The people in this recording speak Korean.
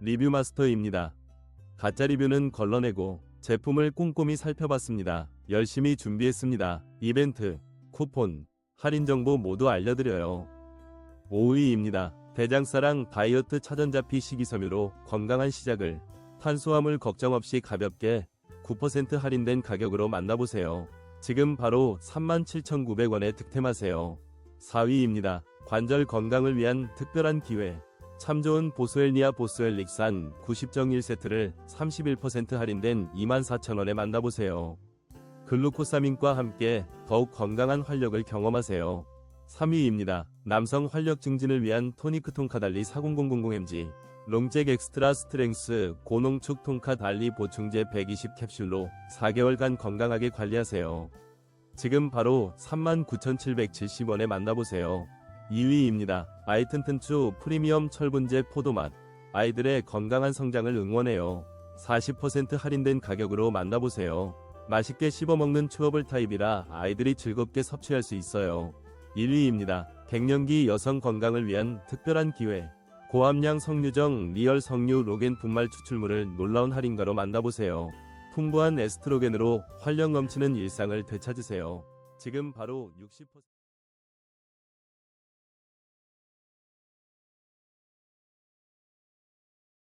리뷰 마스터입니다. 가짜 리뷰는 걸러내고 제품을 꼼꼼히 살펴봤습니다. 열심히 준비했습니다. 이벤트, 쿠폰, 할인 정보 모두 알려드려요. 5위입니다. 대장사랑 다이어트 차전자피 식이섬유로 건강한 시작을 탄수화물 걱정 없이 가볍게 9% 할인된 가격으로 만나보세요. 지금 바로 37,900원에 득템하세요. 4위입니다. 관절 건강을 위한 특별한 기회. 참 좋은 보스웰니아 보스웰 릭산 90.1세트를 31% 할인된 24,000원에 만나보세요. 글루코사민과 함께 더욱 건강한 활력을 경험하세요. 3위입니다. 남성 활력 증진을 위한 토니크 통카 달리 40000mg 롱잭 엑스트라 스트렝스 고농축 통카 달리 보충제 120 캡슐로 4개월간 건강하게 관리하세요. 지금 바로 39,770원에 만나보세요. 2위입니다. 아이튼튼추 프리미엄 철분제 포도맛 아이들의 건강한 성장을 응원해요. 40% 할인된 가격으로 만나보세요. 맛있게 씹어먹는 추어블 타입이라 아이들이 즐겁게 섭취할 수 있어요. 1위입니다. 갱년기 여성 건강을 위한 특별한 기회. 고함량 석류정 리얼 석류 로겐 분말 추출물을 놀라운 할인가로 만나보세요. 풍부한 에스트로겐으로 활력 넘치는 일상을 되찾으세요. 지금 바로 60%